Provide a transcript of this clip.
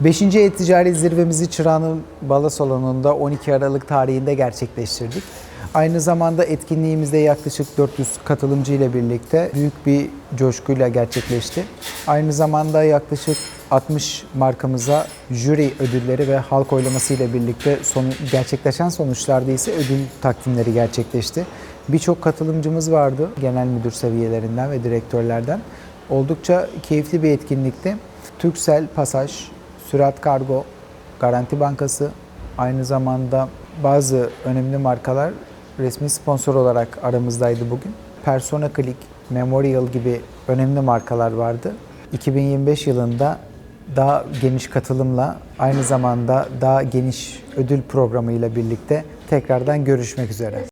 Beşinci E-Ticaret Zirvemizi Çırağan'ın Bala Salonu'nda 12 Aralık tarihinde gerçekleştirdik. Aynı zamanda etkinliğimizde yaklaşık 400 katılımcı ile birlikte büyük bir coşkuyla gerçekleşti. Aynı zamanda yaklaşık 60 markamıza jüri ödülleri ve halk oylaması ile birlikte sonu, gerçekleşen sonuçlarda ise ödül takdimleri gerçekleşti. Birçok katılımcımız vardı genel müdür seviyelerinden ve direktörlerden. Oldukça keyifli bir etkinlikti. Türksel Pasaj, Sürat Kargo, Garanti Bankası, aynı zamanda bazı önemli markalar resmi sponsor olarak aramızdaydı bugün. Persona Click, Memorial gibi önemli markalar vardı. 2025 yılında daha geniş katılımla aynı zamanda daha geniş ödül programıyla birlikte tekrardan görüşmek üzere.